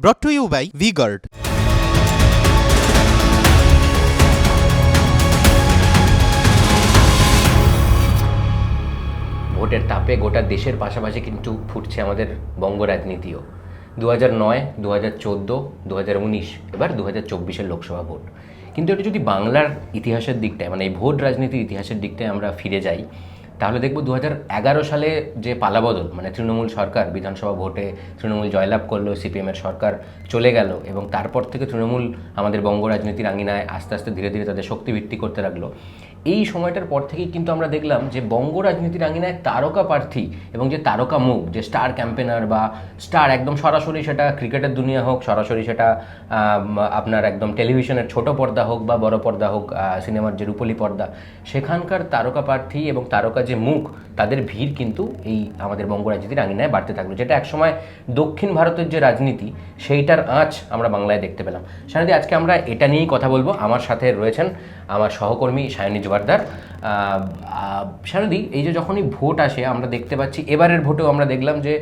brought to you by VGuard. ভোটের তাপে গোটা দেশের পাশাপাশি কিন্তু ফুটছে আমাদের বঙ্গ রাজনীতিও দু হাজার নয় দু হাজার চোদ্দ দু হাজার উনিশ, এবার দু হাজার চব্বিশের লোকসভা ভোট কিন্তু এটা যদি বাংলার ইতিহাসের দিকটায় মানে এই ভোট রাজনীতির ইতিহাসের দিকটায় আমরা ফিরে যাই তাহলে দেখব দু সালে যে পালাবদল মানে তৃণমূল সরকার, বিধানসভা ভোটে তৃণমূল জয়লাভ করল, সিপিএমের সরকার চলে গেল এবং তারপর থেকে তৃণমূল আমাদের বঙ্গ রাজনীতির আঙিনায় আস্তে আস্তে ধীরে ধীরে তাদের শক্তি ভিত্তি করতে লাগল। এই সময়টার পর থেকেই কিন্তু আমরা দেখলাম যে বঙ্গ রাজনীতির আঙিনায় তারকা প্রার্থী এবং যে তারকা মুখ, যে স্টার ক্যাম্পেনার বা স্টার একদম সরাসরি সেটা ক্রিকেটের দুনিয়া হোক, সরাসরি সেটা আপনার একদম টেলিভিশনের ছোট পর্দা হোক বা বড় পর্দা হোক সিনেমার যে রূপলি পর্দা, সেখানকার তারকা প্রার্থী এবং তারকা যে মুখ, তাদের ভিড় কিন্তু এই আমাদের বঙ্গ রাজনীতির আঙিনায় বাড়তে থাকল, যেটা একসময় দক্ষিণ ভারতের যে রাজনীতি, সেইটার আঁচ আমরা বাংলায় দেখতে পেলাম। সায়নিদি আজকে আমরা এটা নিয়েই কথা বলব। আমার সাথে রয়েছেন আমার সহকর্মী সায়নী জোয়ারদার সায়নিদি এই যে যখনই ভোট আসে আমরা দেখতে পাচ্ছি এবারের ভোটেও আমরা দেখলাম যে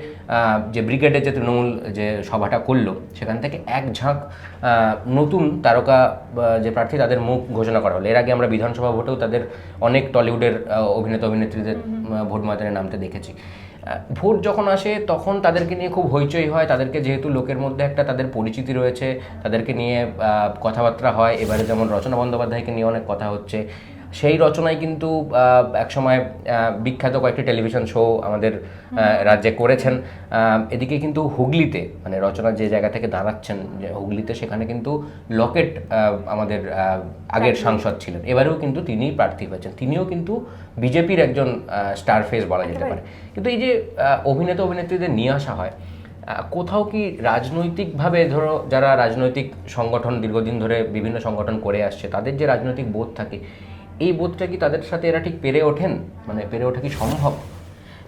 যে ব্রিগেডের যে তৃণমূল যে সভাটা করল সেখান থেকে এক ঝাঁক নতুন তারকা যে প্রার্থী তাদের মুখ ঘোষণা করা হলো। এর আগে আমরা বিধানসভা ভোটেও তাদের অনেক টলিউডের অভিনেতা অভিনেত্রীদের ভোট ময়দানে নামতে দেখেছি। ভোট যখন আসে তখন তাদেরকে নিয়ে খুব হইচই হয়। তাদেরকে যেহেতু লোকের মধ্যে একটা তাদের পরিচিতি রয়েছে তাদেরকে নিয়ে কথাবার্তা হয়। এবারে যেমন রচনা বন্দ্যোপাধ্যায়কে নিয়ে অনেক কথা হচ্ছে। সেই রচনায় কিন্তু একসময় বিখ্যাত কয়েকটি টেলিভিশন শো আমাদের রাজ্যে করেছেন। এদিকে কিন্তু হুগলিতে মানে রচনা যে জায়গা থেকে দাঁড়াচ্ছেন যে হুগলিতে সেখানে কিন্তু লকেট আমাদের আগের সাংসদ ছিলেন। এবারেও কিন্তু তিনি প্রার্থী হয়েছেন। তিনিও কিন্তু বিজেপির একজন স্টার ফেস বলা যেতে পারে। কিন্তু এই যে অভিনেতা অভিনেত্রীদের নিয়ে আসা হয় কোথাও কি রাজনৈতিকভাবে ধরো যারা রাজনৈতিক সংগঠন দীর্ঘদিন ধরে বিভিন্ন সংগঠন করে আসছে তাদের যে রাজনৈতিক বোধ থাকে এই বোধটা কি তাদের সাথে এরা ঠিক পেরে ওঠেন? মানে পেরে ওঠা কি সম্ভব?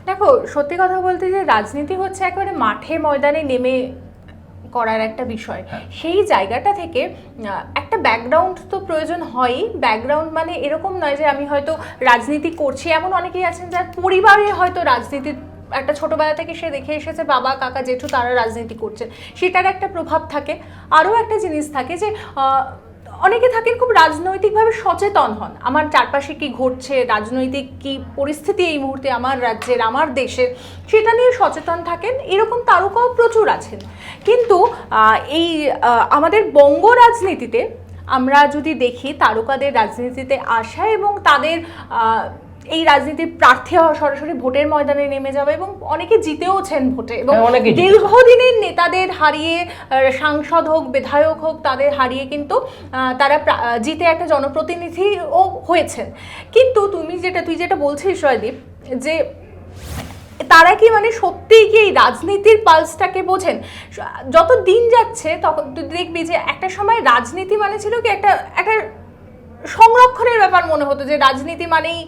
দেখো সত্যি কথা বলতে যে রাজনীতি হচ্ছে একেবারে মাঠে ময়দানে নেমে করার একটা বিষয়। সেই জায়গাটা থেকে একটা ব্যাকগ্রাউন্ড তো প্রয়োজন হয়ই। ব্যাকগ্রাউন্ড মানে এরকম নয় যে আমি হয়তো রাজনীতি করছি। এমন অনেকেই আছেন যার পরিবারে হয়তো রাজনীতির একটা ছোটোবেলা থেকে সে দেখে এসেছে বাবা কাকা জেঠু তারা রাজনীতি করছেন। সেটার একটা প্রভাব থাকে। আরও একটা জিনিস থাকে যে অনেকে থাকেন খুব রাজনৈতিকভাবে সচেতন হন। আমার চারপাশে কি ঘটছে, রাজনৈতিক কি পরিস্থিতি এই মুহূর্তে আমার রাজ্যের, আমার দেশের, সেটা নিয়ে সচেতন থাকেন, এরকম তারকাও প্রচুর আছেন। কিন্তু এই আমাদের বঙ্গ রাজনীতিতে আমরা যদি দেখি তারকাদের রাজনীতিতে আসা এবং তাদের এই রাজনীতির প্রার্থী হওয়া সরাসরি ভোটের ময়দানে নেমে যাবে এবং অনেকে জিতেওছেন ভোটে এবং হ্যাঁ, দীর্ঘদিনের নেতাদের হারিয়ে সাংসদ হোক বিধায়ক হোক তাদের হারিয়ে কিন্তু তারা জিতে একটা জনপ্রতিনিধিও হয়েছেন। কিন্তু তুমি যেটা তুই যেটা বলছিস জয়দীপ যে তারা কি মানে সত্যিই কি এই রাজনীতির পালসটাকে বোঝেন? যত দিন যাচ্ছে তখন তুই দেখবি যে একটা সময় রাজনীতি মানে ছিল কি একটা একটা সংরক্ষণের ব্যাপার মনে হতো যে রাজনীতি মানেই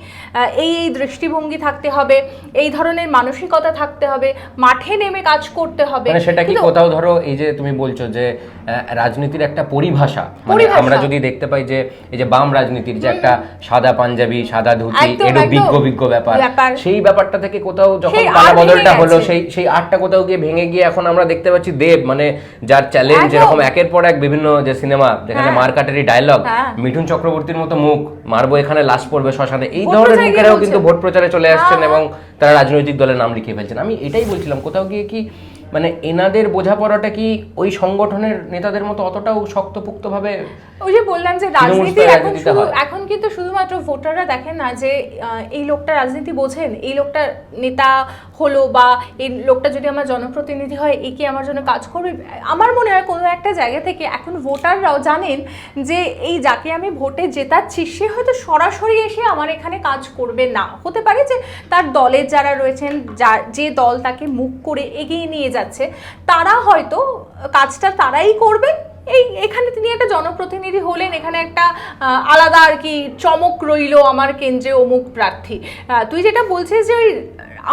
এই এই দৃষ্টিভঙ্গি থাকতে হবে এই ধরনের মানসিকতা থাকতে হবে মাঠে নেমে কাজ করতে হবে মানে সেটা কি কোথাও ধরো এই যে তুমি বলছো যে রাজনীতির একটা পরিভাষা মানে আমরা যদি দেখতে পাই যে এই যে বাম রাজনীতির যে একটা সাদা পাঞ্জাবি সাদা ধুতি একদম। বিজ্ঞ বিজ্ঞ ব্যাপার। সেই ব্যাপারটা থেকে কোথাও যখন সেই পালা বদলটা হলো সেই সেই আটটা কোথাও গিয়ে ভেঙে গিয়ে এখন আমরা দেখতে পাচ্ছি দেব মানে যার চ্যালেঞ্জ। এরকম একের পর এক বিভিন্ন যে সিনেমা যেখানে হ্যাঁ। মারকাটারি ডায়লগ হ্যাঁ। মিঠুন চক্রবর্তীর মতো মুখ মারবো এখানে লাশ পড়বে শ্মশানে এই ধরনের মুখেরাও কিন্তু ভোট প্রচারে চলে আসছেন হ্যাঁ, এবং তারা রাজনৈতিক দলের নাম লিখিয়ে ফেলছেন। আমি এটাই বলছিলাম কোথাও গিয়ে কি মানে এনাদের বোঝাপড়াটা কি ওই সংগঠনের নেতাদের মতো অতটাও শক্তপোক্তভাবে ওই যে বললাম যে রাজনীতি এখন শুধু এখন কিন্তু শুধুমাত্র ভোটাররা দেখেন না যে এই লোকটা রাজনীতি বোঝেন এই লোকটা নেতা হলো বা এই লোকটা যদি আমার জনপ্রতিনিধি হয় এ কি আমার জন্য কাজ করবে? আমার মনে হয় কোনো একটা জায়গা থেকে এখন ভোটাররাও জানেন যে এই যাকে আমি ভোটে জেতাচ্ছি সে হয়তো সরাসরি এসে আমার এখানে কাজ করবে না। হতে পারে যে তার দলের যারা রয়েছেন যা যে দল তাকে মুখ করে এগিয়ে নিয়ে যাচ্ছে তারা হয়তো কাজটা তারাই করবেন এই এখানে তিনি একটা জনপ্রতিনিধি হলেন, এখানে একটা আলাদা আর কি চমক রইল আমার কেন্দ্রে অমুক প্রার্থী। তুই যেটা বলছিস যে ওই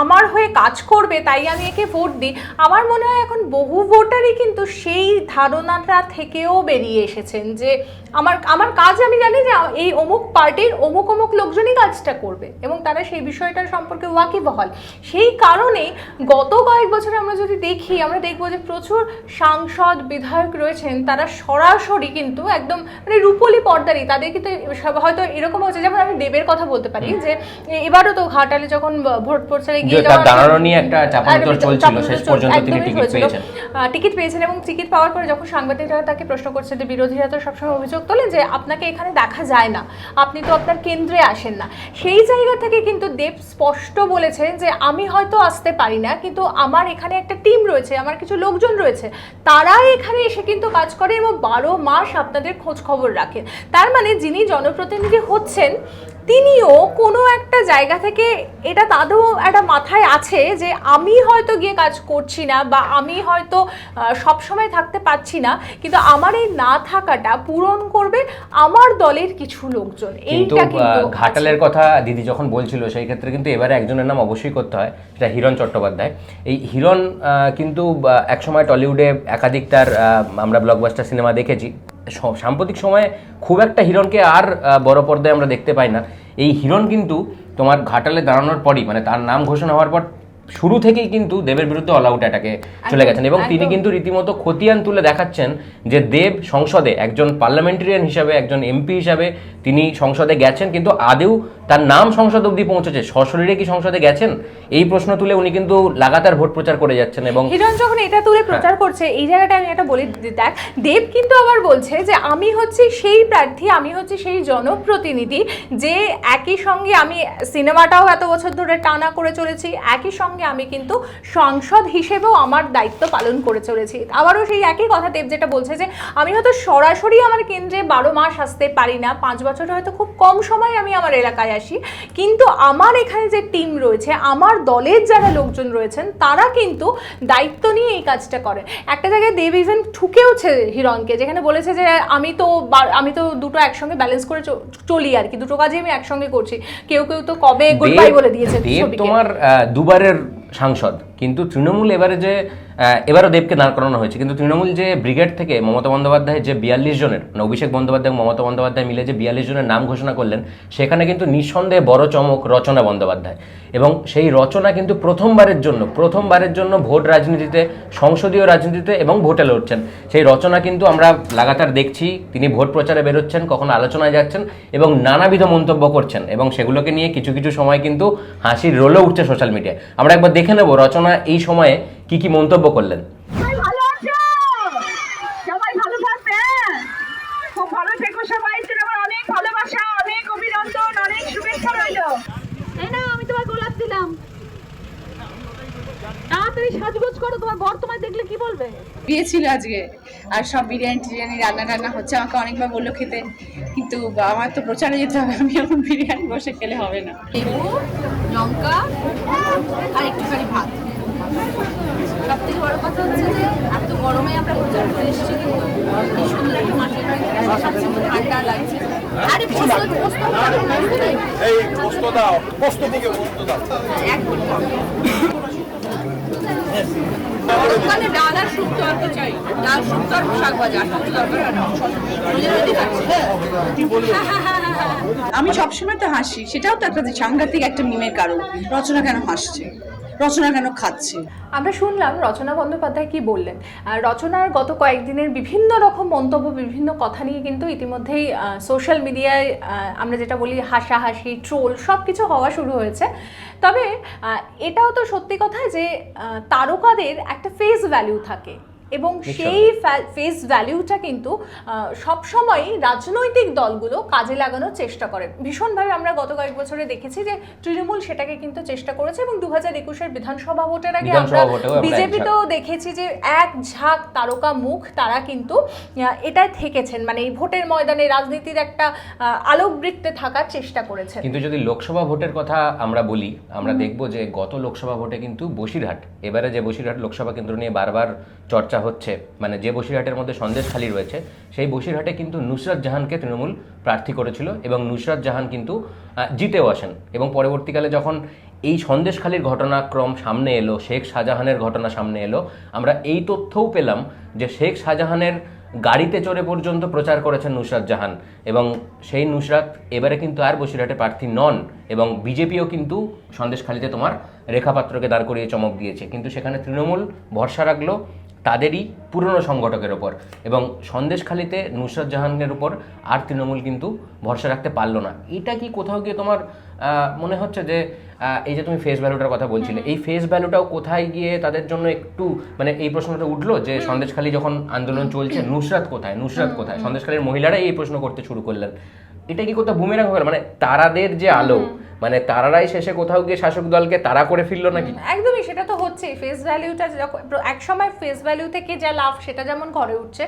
আমার হয়ে কাজ করবে তাই আমি একে ভোট দিই। আমার মনে হয় এখন বহু ভোটারই কিন্তু সেই ধারণাটা থেকেও বেরিয়ে এসেছেন যে আমার আমার কাজ আমি জানি যে এই অমুক পার্টির অমুক অমুক লোকজনই কাজটা করবে এবং তারা সেই বিষয়টার সম্পর্কে ওয়াকিবহাল। সেই কারণে গত কয়েক বছরে আমরা যদি দেখি আমরা দেখব যে প্রচুর সাংসদ বিধায়ক রয়েছেন তারা সরাসরি কিন্তু একদম মানে রূপলি পর্দারই। তাদের কিন্তু হয়তো এরকম হচ্ছে যেমন আমি দেবের কথা বলতে পারি যে এবারও তো ঘাটালে যখন ভোট প্রচারে গিয়ে তার দাঁড়ানো নিয়ে একটা চাপানোতর চলছিল শেষ পর্যন্ত তিনি টিকিট। পেয়েছেন। টিকিট পেয়েছেন এবং টিকিট পাওয়ার পরে যখন সাংবাদিকরা তাকে প্রশ্ন করছে যে বিরোধীরা তো সবসময় অভিযোগ তোলেন যে আপনাকে এখানে দেখা যায় না আপনি তো আপনার কেন্দ্রে আসেন না। সেই জায়গা থেকে কিন্তু দেব স্পষ্ট বলেছেন যে আমি হয়তো আসতে পারি না কিন্তু আমার এখানে একটা টিম রয়েছে আমার কিছু লোকজন রয়েছে তারা এখানে এসে কিন্তু কাজ করে এবং বারো মাস আপনাদের খোঁজ খবর রাখেন তার মানে যিনি জনপ্রতিনিধি হচ্ছেন তিনিও কোনো একটা জায়গা থেকে এটা তাদেরও একটা মাথায় আছে যে আমি হয়তো গিয়ে কাজ করছি না বা আমি হয়তো সবসময় থাকতে পারছি না কিন্তু আমার এই না থাকাটা পূরণ করবে আমার দলের কিছু লোকজন। এইটা কিন্তু ঘাটালের কথা দিদি যখন বলছিল সেই ক্ষেত্রে কিন্তু এবারে একজনের নাম অবশ্যই করতে হয় সেটা হিরণ চট্টোপাধ্যায়। এই হিরণ কিন্তু একসময় টলিউডে একাধিক তার আমরা ব্লকবাস্টার সিনেমা দেখেছি। সাম্প্রতিক সময়ে খুব একটা হিরণকে আর বড় পর্দায় আমরা দেখতে পাই না। এই হিরণ কিন্তু তোমার ঘাটালে দাঁড়ানোর পরই মানে তার নাম ঘোষণা হওয়ার পর শুরু থেকেই কিন্তু দেবের বিরুদ্ধে অল আউট অ্যাটাকে চলে গেছেন। এবং তিনি কিন্তু রীতিমতো খতিয়ান তুলে দেখাচ্ছেন যে দেব সংসদে একজন পার্লামেন্টারিয়ান হিসাবে একজন এমপি হিসাবে তিনি সংসদে গেছেন কিন্তু আদেও তার নাম সংসদ অবধি পৌঁছেছে। সশরীরে কি সংসদে গেছেন? এই প্রশ্ন তুলে উনি কিন্তু লাগাতার ভোট প্রচার করে যাচ্ছেন এবং হিরণ যখন এটা তুলে প্রচার করছে এই জায়গাটা আমি একটা বলি দেখ দেব কিন্তু আবার বলছে যে আমি হচ্ছে সেই প্রার্থী আমি হচ্ছে সেই জনপ্রতিনিধি যে একই সঙ্গে আমি সিনেমাটাও এত বছর ধরে টানা করে চলেছি একই সঙ্গে আমি কিন্তু সংসদ হিসেবেও আমার দায়িত্ব পালন করে চলেছি। আবারও সেই একই কথা দেব যেটা বলছে যে আমি হয়তো সরাসরি আমার কেন্দ্রে বারো মাস আসতে পারি না পাঁচ বছর হয়তো খুব কম সময় আমি আমার এলাকায় আসি। কিন্তু আমার এখানে যে টিম রয়েছে আমার দলের যারা লোকজন রয়েছেন তারা কিন্তু দায়িত্ব নিয়ে এই কাজটা করেন। একটা জায়গায় দেব ইভেন ঠুকেওছে হিরণকে যেখানে বলেছে যে আমি তো আমি তো দুটো একসঙ্গে ব্যালেন্স করে চলি আর কি দুটো কাজই আমি একসঙ্গে করছি। কেউ কেউ তো কবে গুড বলে দিয়েছে তোমার দুবারের সাংসদ কিন্তু তৃণমূল এবারে যে এবারও দেবকে দাঁড় করানো হয়েছে। কিন্তু তৃণমূল যে ব্রিগেড থেকে মমতা বন্দ্যোপাধ্যায় যে বিয়াল্লিশ জনের মানে অভিষেক বন্দ্যোপাধ্যায় মমতা বন্দ্যোপাধ্যায় মিলে যে বিয়াল্লিশ জনের নাম ঘোষণা করলেন, সেখানে কিন্তু নিঃসন্দেহে বড় চমক রচনা বন্দ্যোপাধ্যায়। এবং সেই রচনা কিন্তু প্রথমবারের জন্য প্রথমবারের জন্য ভোট রাজনীতিতে, সংসদীয় রাজনীতিতে এবং ভোটে লড়ছেন। সেই রচনা কিন্তু আমরা লাগাতার দেখছি, তিনি ভোট প্রচারে বেরোচ্ছেন, কখনো আলোচনায় যাচ্ছেন এবং নানাবিধ মন্তব্য করছেন এবং সেগুলোকে নিয়ে কিছু কিছু সময় কিন্তু হাসির রোলও উঠছে সোশ্যাল মিডিয়ায়। আমরা একবার দেখে নেব রচনা এই সময়ে কি কি মন্তব্য করলেন? সবাই ভালো আছো? সবাই ভালো থাকবে হ্যাঁ? খুব ভালো থেকো সবাই আমার অনেক ভালোবাসা অনেক অভিনন্দন অনেক শুভেচ্ছা রইল। এই না আমি তোমার গোলাপ দিলাম। তাড়াতাড়ি সাজগোজ করো তোমার বর তোমায় দেখলে কি বলবে? বিয়ে ছিল আজকে। আর সব বিরিয়ানি টিরিয়ানি রান্না টান্না হচ্ছে আমাকে অনেকবার বলল খেতে। কিন্তু আমার তো প্রচারে যেতে হবে আমি এখন বিরিয়ানি বসে খেলে হবে না। লেবু লঙ্কা আর একটুখানি ভাত। সব থেকে বড় কথা হচ্ছে যে এত গরমে আমরা প্রচার করে এসেছি কিন্তু কি সুন্দর একটা মাটির বাড়ি খাচ্ছি, ঠান্ডা লাগছে আরে পোস্ত পোস্ত এই পোস্ত দাও পোস্ত দিকে পোস্ত দাও এক ওখানে ডাল আর শুক্তো আর চাই ডাল শুক্তো আর শাক ভাজা আর কিছু দরকার হয় না রোজে রোজই খাচ্ছি আমি সবসময় তো হাসি সেটাও তো একটা সাংঘাতিক একটা মিমের কারণ রচনা কেন হাসছে রচনা কেন খাচ্ছে? আমরা শুনলাম রচনা বন্দ্যোপাধ্যায় কি বললেন। রচনার গত কয়েকদিনের বিভিন্ন রকম মন্তব্য, বিভিন্ন কথা নিয়ে কিন্তু ইতিমধ্যেই সোশ্যাল মিডিয়ায় আমরা যেটা বলি হাসাহাসি ট্রোল সব কিছু হওয়া শুরু হয়েছে। তবে এটাও তো সত্যি কথা যে তারকাদের একটা ফেস ভ্যালু থাকে। এবং সেই ফেস ভ্যালুটা কিন্তু সব সময় রাজনৈতিক দলগুলো কাজে লাগানোর চেষ্টা করে ভীষণভাবে আমরা গত কয়েক বছরে দেখেছি যে তৃণমূল সেটাকে কিন্তু চেষ্টা করেছে এবং দু হাজার একুশের বিধানসভা ভোটের আগে আমরা বিজেপিতেও দেখেছি যে এক ঝাঁক তারকা মুখ তারা কিন্তু এটায় থেকেছেন। মানে এই ভোটের ময়দানে রাজনীতির একটা আলোকবৃত্তে থাকার চেষ্টা করেছেন। কিন্তু যদি লোকসভা ভোটের কথা আমরা বলি আমরা দেখব যে গত লোকসভা ভোটে কিন্তু বসিরহাট এবারে যে বসিরহাট লোকসভা কেন্দ্র নিয়ে বারবার চর্চা চর্চা হচ্ছে মানে যে বসিরহাটের মধ্যে সন্দেশখালি রয়েছে, সেই বসিরহাটে কিন্তু নুসরাত জাহানকে তৃণমূল প্রার্থী করেছিল এবং নুসরাত জাহান কিন্তু জিতেও আসেন। এবং পরবর্তীকালে যখন এই সন্দেশখালির ঘটনাক্রম সামনে এলো, শেখ শাহজাহানের ঘটনা সামনে এলো, আমরা এই তথ্যও পেলাম যে শেখ শাহজাহানের গাড়িতে চড়ে পর্যন্ত প্রচার করেছেন নুসরাত জাহান। এবং সেই নুসরাত এবারে কিন্তু আর বসিরহাটে প্রার্থী নন এবং বিজেপিও কিন্তু সন্দেশখালিতে তোমার রেখাপাত্রকে দাঁড় করিয়ে চমক দিয়েছে। কিন্তু সেখানে তৃণমূল ভরসা রাখল তাদেরই পুরনো সংগঠকের ওপর। এবং সন্দেশখালিতে নুসরাত জাহানের উপর আর তৃণমূল কিন্তু ভরসা রাখতে পারল না। এটা কি কোথাও গিয়ে তোমার মনে হচ্ছে যে এই যে তুমি ফেস ভ্যালুটার কথা বলছিলে, এই ফেস ভ্যালুটাও কোথায় গিয়ে তাদের জন্য একটু মানে এই প্রশ্নটা উঠল যে সন্দেশখালি যখন আন্দোলন চলছে, নুসরাত কোথায়? নুসরাত কোথায়? সন্দেশখালীর মহিলারাই এই প্রশ্ন করতে শুরু করলেন। এটা কি কোথাও বুমেরাং হয়ে গেল? মানে তারাদের যে আলো মানে তারারাই শেষে কোথাও গিয়ে শাসক দলকে তারা করে ফিরলো নাকি? একদমই সেটা তো হচ্ছে ফেস ভ্যালিউটা যখন এক সময় ফেস ভ্যালিউ থেকে যা লাভ সেটা যেমন ঘরে উঠছে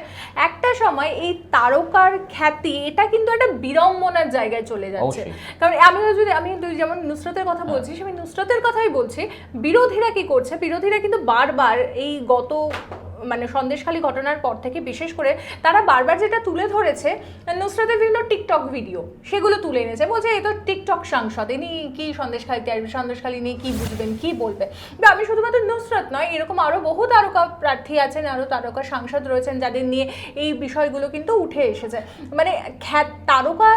একটা সময় এই তারকার খ্যাতি এটা কিন্তু একটা বিড়ম্বনার জায়গায় চলে যাচ্ছে। কারণ আমিও যদি আমি যেমন নুসরতের কথা বলছি আমি নুসরতের কথাই বলছি বিরোধীরা কি করছে? বিরোধীরা কিন্তু বারবার এই গত মানে সন্দেশখালী ঘটনার পর থেকে, বিশেষ করে তারা বারবার যেটা তুলে ধরেছে, নুসরতের বিভিন্ন টিকটক ভিডিও, সেগুলো তুলে এনেছে। বলছে এই তো টিকটক সাংসদ, ইনি কি সন্দেশখালীতে আসবে? সন্দেশখালী নিয়ে কি বুঝবেন, কি বলবে? বা আমি শুধুমাত্র নুসরত নয়, এরকম আরও বহু তারকা প্রার্থী আছেন আরও তারকা সাংসদ রয়েছেন, যাদের নিয়ে এই বিষয়গুলো কিন্তু উঠে এসেছে। মানে খ্যাত তারকা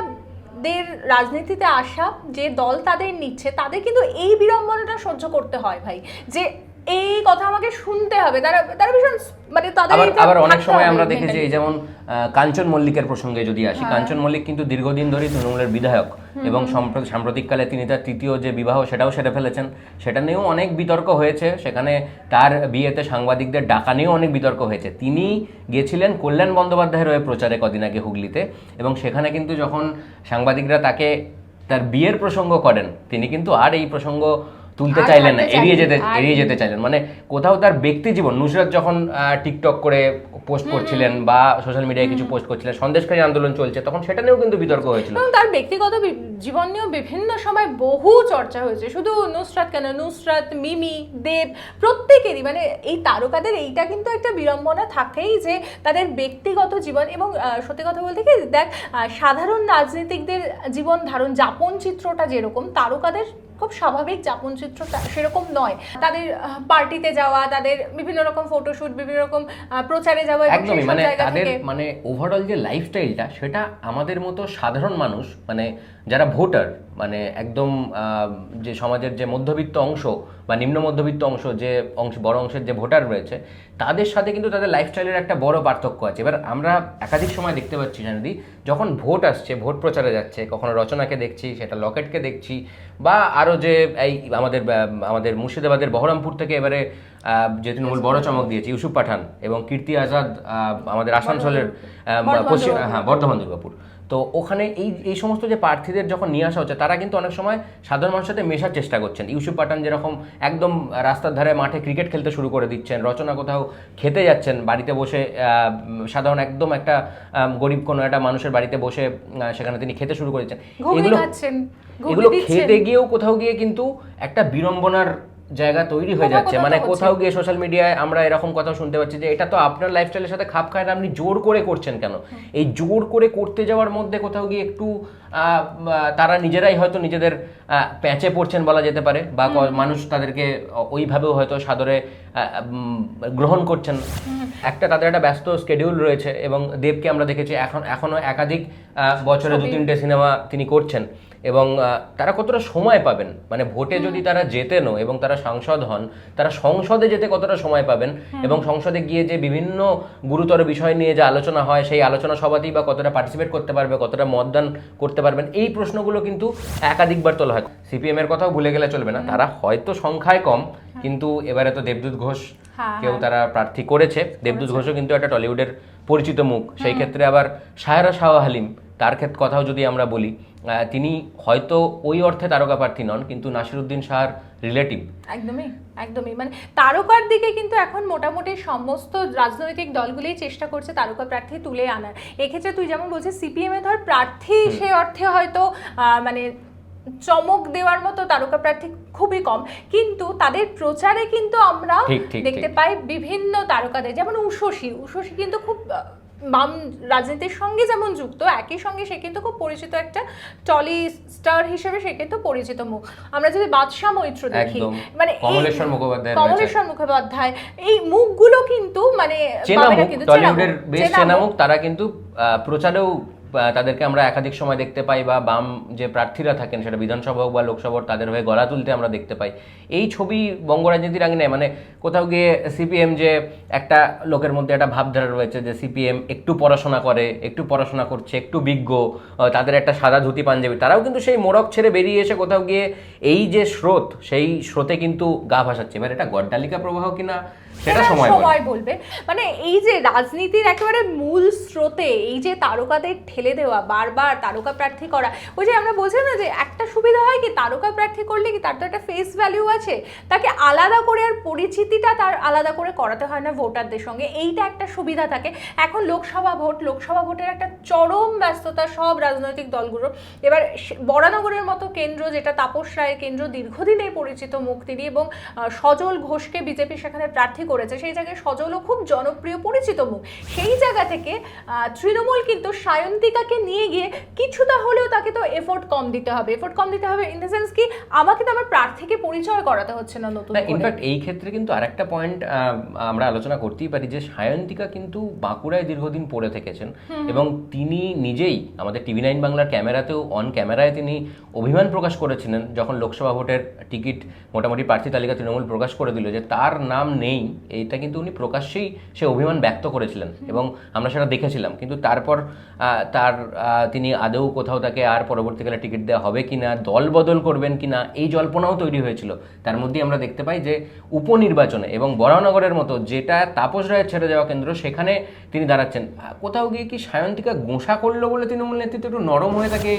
দের রাজনীতিতে আসা যে দল তাদের নিচ্ছে, তাদের কিন্তু এই বিড়ম্বনাটা সহ্য করতে হয় ভাই। যে এই কথা আমাকে শুনতে হবে। তারা তারা ভীষণ মানে তাদের আবার আবার অনেক সময় আমরা দেখেছি এই যেমন কাঞ্চন মল্লিকের প্রসঙ্গে যদি আসি হ্যাঁ। কাঞ্চন মল্লিক কিন্তু দীর্ঘদিন ধরেই তৃণমূলের বিধায়ক এবং সম্প্র- সাম্প্রতিককালে তিনি তার তৃতীয় যে বিবাহ সেটাও সেরে ফেলেছেন। সেটা নিয়েও অনেক বিতর্ক হয়েছে। সেখানে তার বিয়েতে সাংবাদিকদের ডাকা নিয়েও অনেক বিতর্ক হয়েছে। তিনি গিয়েছিলেন কল্যাণ বন্দ্যোপাধ্যায়ের হয়ে প্রচারে কদিন আগে হুগলিতে এবং সেখানে কিন্তু যখন সাংবাদিকরা তাকে তার বিয়ের প্রসঙ্গ করেন তিনি কিন্তু আর এই প্রসঙ্গ তুলতে চাইলেন না এড়িয়ে যেতে এড়িয়ে যেতে চাইলেন। মানে কোথাও তার ব্যক্তি জীবন নুসরাত যখন টিকটক করে পোস্ট করছিলেন বা সোশ্যাল মিডিয়ায় কিছু পোস্ট করছিলেন সন্দেশকারী আন্দোলন চলছে তখন সেটা নিয়েও কিন্তু বিতর্ক হয়েছিল। তার ব্যক্তিগত জীবন নিয়েও বিভিন্ন সময় বহু চর্চা হয়েছে। শুধু নুসরাত কেন? নুসরাত মিমি দেব প্রত্যেকেরই মানে এই তারকাদের এইটা কিন্তু একটা বিড়ম্বনা থাকেই যে তাদের ব্যক্তিগত জীবন এবং সত্যি কথা বলতে কি দেখ সাধারণ রাজনীতিকদের জীবন ধারণ যাপন চিত্রটা যেরকম তারকাদের খুব স্বাভাবিক যাপন চিত্র সেরকম নয়। তাদের পার্টিতে যাওয়া তাদের বিভিন্ন রকম ফটোশুট বিভিন্ন রকম প্রচারে যাওয়া একদমই মানে তাদের মানে ওভারঅল যে লাইফস্টাইলটা সেটা আমাদের মতো সাধারণ মানুষ মানে যারা ভোটার মানে একদম যে সমাজের যে মধ্যবিত্ত অংশ বা নিম্ন মধ্যবিত্ত অংশ যে অংশ, বড় অংশের যে ভোটার রয়েছে, তাদের সাথে কিন্তু তাদের লাইফস্টাইলের একটা বড় পার্থক্য আছে। এবার আমরা একাধিক সময় দেখতে পাচ্ছি জানিদি, যখন ভোট আসছে, ভোট প্রচারে যাচ্ছে, কখনো রচনাকে দেখছি, সেটা লকেটকে দেখছি, বা আরও যে এই আমাদের আমাদের মুর্শিদাবাদের বহরমপুর থেকে এবারে যে তৃণমূল বড় চমক দিয়েছে ইউসুফ পাঠান এবং কীর্তি আজাদ আমাদের আসানসোলের পশ্চিম হ্যাঁ বর্ধমান দুর্গাপুর। তো ওখানে এই এই সমস্ত যে প্রার্থীদের যখন নিয়ে আসা হচ্ছে তারা কিন্তু অনেক সময় সাধারণ মানুষের সাথে মেশার চেষ্টা করছেন। ইউসুফ পাঠান যেরকম একদম রাস্তার ধারে মাঠে ক্রিকেট খেলতে শুরু করে দিচ্ছেন রচনা কোথাও খেতে যাচ্ছেন বাড়িতে বসে আহ, সাধারণ একদম একটা গরিব কোনো একটা মানুষের বাড়িতে বসে সেখানে তিনি খেতে শুরু করেছেন। খাচ্ছেন এগুলো খেতে গিয়েও কোথাও গিয়ে কিন্তু একটা বিড়ম্বনার জায়গা তৈরি হয়ে যাচ্ছে। মানে কোথাও গিয়ে সোশ্যাল মিডিয়ায় আমরা এরকম কথা শুনতে পাচ্ছি যে এটা তো আপনার লাইফস্টাইলের সাথে খাপ খায় না আপনি জোর করে করছেন কেন? এই জোর করে করতে যাওয়ার মধ্যে কোথাও গিয়ে একটু তারা নিজেরাই হয়তো নিজেদের প্যাঁচে পড়ছেন বলা যেতে পারে বা মানুষ তাদেরকে ওইভাবেও হয়তো সাদরে গ্রহণ করছেন। একটা তাদের একটা ব্যস্ত স্কেডিউল রয়েছে এবং দেবকে আমরা দেখেছি এখন এখনও একাধিক বছরে দু তিনটে সিনেমা তিনি করছেন। এবং তারা কতটা সময় পাবেন? মানে ভোটে যদি তারা জেতেনও এবং তারা সাংসদ হন তারা সংসদে যেতে কতটা সময় পাবেন? এবং সংসদে গিয়ে যে বিভিন্ন গুরুতর বিষয় নিয়ে যে আলোচনা হয় সেই আলোচনা সভাতেই বা কতটা পার্টিসিপেট করতে পারবে কতটা মতদান করতে পারবেন এই প্রশ্নগুলো কিন্তু একাধিকবার তোলা হয়। সিপিএম এর কথাও ভুলে গেলে চলবে না। তারা হয়তো সংখ্যায় কম কিন্তু এবারে তো দেবদূত ঘোষ হ্যাঁ, কেউ তারা প্রার্থী করেছে। দেবদূত ঘোষও কিন্তু একটা টলিউডের পরিচিত মুখ। সেই ক্ষেত্রে আবার সায়রা শাহ হালিম তার ক্ষেত্রে কথাও যদি আমরা বলি তিনি হয়তো ওই অর্থে তারকা প্রার্থী নন কিন্তু নাসিরুদ্দিন শাহর রিলেটিভ একদমই একদমই। মানে তারকার দিকে কিন্তু এখন মোটামুটি সমস্ত রাজনৈতিক দলগুলোই চেষ্টা করছে তারকা প্রার্থী তুলে আনার। এক্ষেত্রে তুই যেমন বলছিস সিপিএম ধর প্রার্থী সে অর্থে হয়তো আহ, মানে চমক দেওয়ার মতো তারকা প্রার্থী খুবই কম। কিন্তু তাদের প্রচারে কিন্তু আমরা দেখতে পাই বিভিন্ন তারকাদের। যেমন উষসী উষসী কিন্তু খুব বাম রাজনীতির সঙ্গে যেমন যুক্ত একই সঙ্গে সে কিন্তু খুব পরিচিত একটা টলি স্টার হিসেবে সে কিন্তু পরিচিত মুখ। আমরা যদি বাদশাহ মৈত্র দেখি মানে কমলেশ্বর মুখোপাধ্যায় কমলেশ্বর মুখোপাধ্যায় এই মুখগুলো কিন্তু মানে চেনা মুখ কিন্তু টলিউডের বেশ চেনা চেনা মুখ। মুখ তারা কিন্তু প্রচারেও তাদেরকে আমরা একাধিক সময় দেখতে পাই বা বাম যে প্রার্থীরা থাকেন, সেটা বিধানসভা হোক বা লোকসভা তাদের হয়ে গলা তুলতে আমরা দেখতে পাই। এই ছবি বঙ্গ রাজনীতির আগে নেই মানে কোথাও গিয়ে সিপিএম যে একটা লোকের মধ্যে একটা ভাবধারা রয়েছে যে সিপিএম একটু পড়াশোনা করে, একটু পড়াশোনা করছে, একটু বিজ্ঞ তাদের একটা সাদা ধুতি পাঞ্জাবি। তারাও কিন্তু সেই মোড়ক ছেড়ে বেরিয়ে এসে কোথাও গিয়ে এই যে স্রোত, সেই স্রোতে কিন্তু গা ভাসাচ্ছে। এবার এটা গড্ডালিকা প্রবাহ কিনা সেটা সময় বলবে। মানে এই যে রাজনীতির একেবারে মূল স্রোতে এই যে তারকাদের ঠেলে দেওয়া বারবার তারকা প্রার্থী করা ওই যে আমরা বলছিলাম না যে একটা সুবিধা হয় কি তারকা প্রার্থী করলে কি তার তো একটা ফেস আছে? তাকে আলাদা করে আর পরিচিতিটা তার আলাদা করে করাতে হয় না ভোটারদের সঙ্গে। এইটা একটা সুবিধা থাকে। এখন লোকসভা ভোট লোকসভা ভোটের একটা চরম ব্যস্ততা সব রাজনৈতিক দলগুলোর। এবার বরানগরের মতো কেন্দ্র যেটা তাপস রায়ের কেন্দ্র দীর্ঘদিনের পরিচিত মুখ তিনি এবং সজল ঘোষকে বিজেপি সেখানে প্রার্থী করেছে সেই জায়গায় সজলও খুব জনপ্রিয় পরিচিত মুখ। সেই জায়গা থেকে তৃণমূল কিন্তু সায়ন্তিকাকে নিয়ে গিয়ে কিছুটা হলেও তাকে তো এফোর্ট কম দিতে হবে। এফোর্ট কম দিতে হবে ইন দ্য সেন্স কি আমাকে তো আমার প্রার্থীকে পরিচয় করাতে হচ্ছে না নতুন ইনফ্যাক্ট এই ক্ষেত্রে কিন্তু আরেকটা পয়েন্ট আমরা আলোচনা করতেই পারি যে সায়ন্তিকা কিন্তু বাঁকুড়ায় দীর্ঘদিন পড়ে থেকেছেন এবং তিনি নিজেই আমাদের টিভি নাইন বাংলার ক্যামেরাতেও অন ক্যামেরায় তিনি অভিমান প্রকাশ করেছিলেন যখন লোকসভা ভোটের টিকিট মোটামুটি প্রার্থী তালিকা তৃণমূল প্রকাশ করে দিল যে তার নাম নেই। এইটা কিন্তু উনি প্রকাশ্যেই সে অভিমান ব্যক্ত করেছিলেন এবং আমরা সেটা দেখেছিলাম। কিন্তু তারপর তার তিনি আদৌ কোথাও তাকে আর পরবর্তীকালে টিকিট দেওয়া হবে কিনা দল বদল করবেন কিনা এই জল্পনাও তৈরি হয়েছিল। তার মধ্যেই আমরা দেখতে পাই যে উপনির্বাচনে এবং বরানগরের মতো যেটা তাপস রায়ের ছেড়ে যাওয়া কেন্দ্র সেখানে তিনি দাঁড়াচ্ছেন। কোথাও গিয়ে কি সায়ন্তিকা গোঁসা করল বলে তৃণমূল নেতৃত্ব একটু নরম হয়ে তাকে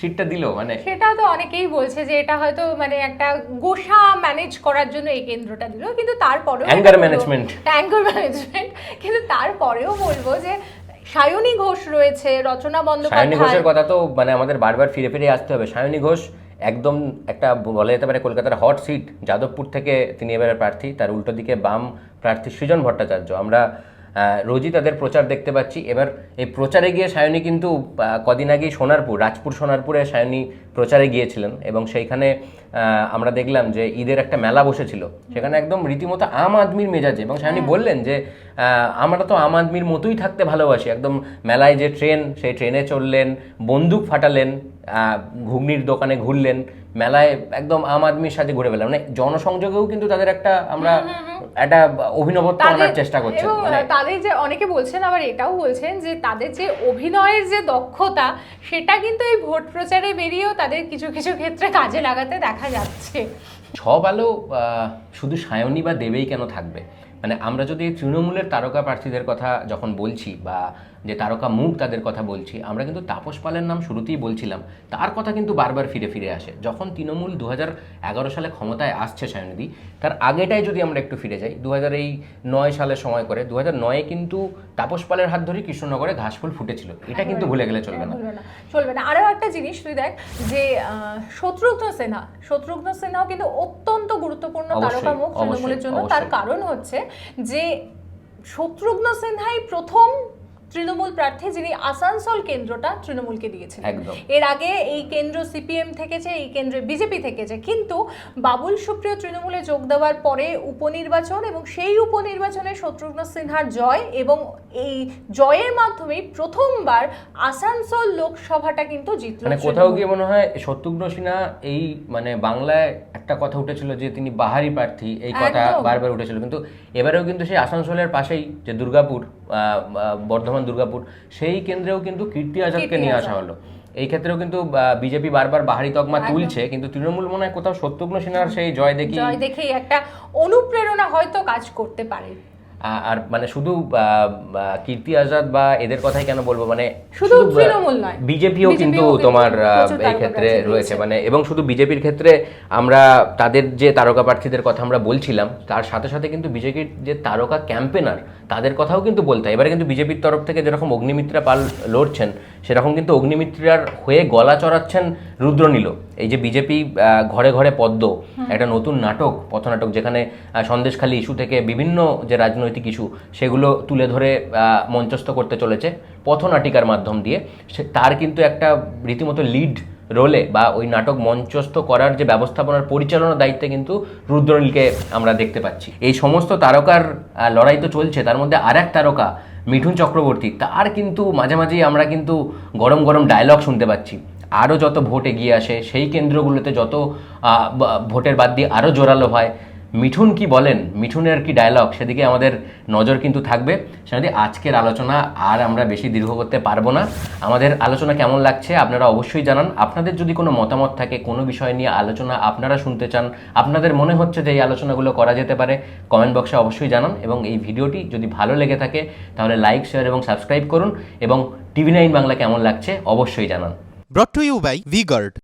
সিটটা দিল মানে সেটা তো অনেকেই বলছে যে এটা হয়তো মানে একটা গোসা ম্যানেজ করার জন্য এই কেন্দ্রটা দিল কিন্তু তারপরেও Anger management. অ্যাঙ্গার ম্যানেজমেন্ট কিন্তু তারপরেও বলব যে সায়নী ঘোষ রয়েছে রচনা সায়নী ঘোষের কথা তো মানে আমাদের বারবার ফিরে ফিরে আসতে হবে। সায়নী ঘোষ একদম একটা বলা যেতে পারে কলকাতার হট সিট যাদবপুর থেকে তিনি এবারে প্রার্থী তার উল্টো দিকে বাম প্রার্থী সৃজন ভট্টাচার্য। আমরা রোজই তাদের প্রচার দেখতে পাচ্ছি। এবার এই প্রচারে গিয়ে সায়নী কিন্তু কদিন আগেই সোনারপুর রাজপুর সোনারপুরে সায়নী প্রচারে গিয়েছিলেন এবং সেইখানে আমরা দেখলাম যে ঈদের একটা মেলা বসেছিল। সেখানে একদম রীতিমতো আম আদমির মেজাজে এবং সায়নী বললেন যে আমরা তো আম আদমির মতোই থাকতে ভালোবাসি। একদম মেলায় যে ট্রেন সেই ট্রেনে চললেন বন্দুক ফাটালেন ঘুগনির দোকানে ঘুরলেন মেলায় একদম আম আদমির সাথে ঘুরে বেলাম মানে জনসংযোগেও কিন্তু তাদের একটা আমরা একটা অভিনবত্ব আনার চেষ্টা করছেন এবং মানে তাদের যে অনেকে বলছেন আবার এটাও বলছেন যে তাদের যে অভিনয়ের যে দক্ষতা সেটা কিন্তু এই ভোট প্রচারে বেরিয়েও তাদের কিছু কিছু ক্ষেত্রে কাজে লাগাতে দেখা যাচ্ছে। সব আলো শুধু সায়নী বা দেবেই কেন থাকবে? মানে আমরা যদি তৃণমূলের তারকা প্রার্থীদের কথা যখন বলছি বা যে তারকা মুখ তাদের কথা বলছি আমরা কিন্তু তাপস পালের নাম শুরুতেই বলছিলাম। তার কথা কিন্তু বারবার ফিরে ফিরে আসে। যখন তৃণমূল দু এগারো সালে ক্ষমতায় আসছে সায়নিধি তার আগেটাই যদি আমরা একটু ফিরে যাই দু এই নয় সালে সময় করে দু নয়ে কিন্তু তাপস পালের হাত ধরে কৃষ্ণনগরে ঘাসফুল ফুটেছিল। এটা কিন্তু ভুলে গেলে চলবে না। চলবে না। আরও একটা জিনিস তুই দেখ যে শত্রুঘ্ন সিনহা শত্রুঘ্ন সিনহাও কিন্তু অত্যন্ত গুরুত্বপূর্ণ তারকা মুখ তৃণমূলের জন্য। তার কারণ হচ্ছে যে শত্রুঘ্ন সিনহাই প্রথম তৃণমূল প্রার্থী যিনি আসানসোল কেন্দ্রটা তৃণমূলকে একদম। এর আগে এই কেন্দ্র সিপিএম থেকেছে এই কেন্দ্রে বিজেপি থেকেছে কিন্তু বাবুল সুপ্রিয় তৃণমূলে যোগ দেওয়ার পরে উপনির্বাচন এবং সেই উপনির্বাচনে শত্রুঘ্ন সিনহার জয় এবং এই জয়ের মাধ্যমেই প্রথমবার আসানসোল লোকসভাটা কিন্তু জিতল মানে কোথাও গিয়ে মনে হয় শত্রুঘ্ন সিনহা এই মানে বাংলায় একটা কথা উঠেছিল যে তিনি বাহারি প্রার্থী এই কথা বারবার উঠেছিল। কিন্তু এবারেও কিন্তু সেই আসানসোলের পাশেই যে দুর্গাপুর আহ, বর্ধমান দুর্গাপুর সেই কেন্দ্রেও কিন্তু কীর্তি আজাদকে নিয়ে আসা হলো। এই ক্ষেত্রেও কিন্তু বিজেপি বারবার বাহারি তকমা তুলছে কিন্তু তৃণমূল মনে হয় কোথাও শত্রুঘ্ন সিনহার সেই জয় দেখি জয় দেখেই একটা অনুপ্রেরণা হয়তো কাজ করতে পারে। আর মানে শুধু কীর্তি আজাদ বা এদের কথাই কেন বলব? মানে শুধু তৃণমূল নয়। বিজেপিও কিন্তু তোমার এই ক্ষেত্রে রয়েছে। মানে এবং শুধু বিজেপির ক্ষেত্রে আমরা তাদের যে তারকা প্রার্থীদের কথা আমরা বলছিলাম তার সাথে সাথে কিন্তু বিজেপির যে তারকা ক্যাম্পেনার তাদের কথাও কিন্তু বলতে হয়। এবারে কিন্তু বিজেপির তরফ থেকে যেরকম অগ্নিমিত্রা পাল লড়ছেন সেরকম কিন্তু অগ্নিমিত্রার হয়ে গলা চড়াচ্ছেন রুদ্রনীল এই যে বিজেপি ঘরে ঘরে পদ্ম একটা নতুন নাটক পথনাটক যেখানে সন্দেশখালী ইস্যু থেকে বিভিন্ন যে রাজনৈতিক ইস্যু সেগুলো তুলে ধরে মঞ্চস্থ করতে চলেছে পথনাটিকার মাধ্যম দিয়ে। সে তার কিন্তু একটা রীতিমতো লিড রোলে বা ওই নাটক মঞ্চস্থ করার যে ব্যবস্থাপনার পরিচালনার দায়িত্বে কিন্তু রুদ্রনীলকে আমরা দেখতে পাচ্ছি। এই সমস্ত তারকার লড়াই তো চলছে তার মধ্যে আর এক তারকা মিঠুন চক্রবর্তী তার কিন্তু মাঝে মাঝেই আমরা কিন্তু গরম গরম ডায়লগ শুনতে পাচ্ছি। আরও যত ভোট এগিয়ে আসে, সেই কেন্দ্রগুলোতে যত ভোটের বাদ দিয়ে আরও জোরালো হয়। মিঠুন কি বলেন? মিঠুনের কি ডায়লগ সেদিকে আমাদের নজর কিন্তু থাকবে। সেখানে আজকের আলোচনা আর আমরা বেশি দীর্ঘ করতে পারব না। আমাদের আলোচনা কেমন লাগছে আপনারা অবশ্যই জানান। আপনাদের যদি কোনো মতামত থাকে, কোনো বিষয় নিয়ে আলোচনা আপনারা শুনতে চান, আপনাদের মনে হচ্ছে যে এই আলোচনাগুলো করা যেতে পারে কমেন্ট বক্সে অবশ্যই জানান এবং এই ভিডিওটি যদি ভালো লেগে থাকে, তাহলে লাইক শেয়ার এবং সাবস্ক্রাইব করুন এবং টিভি নাইন বাংলা কেমন লাগছে অবশ্যই জানান। Brought to you by VGuard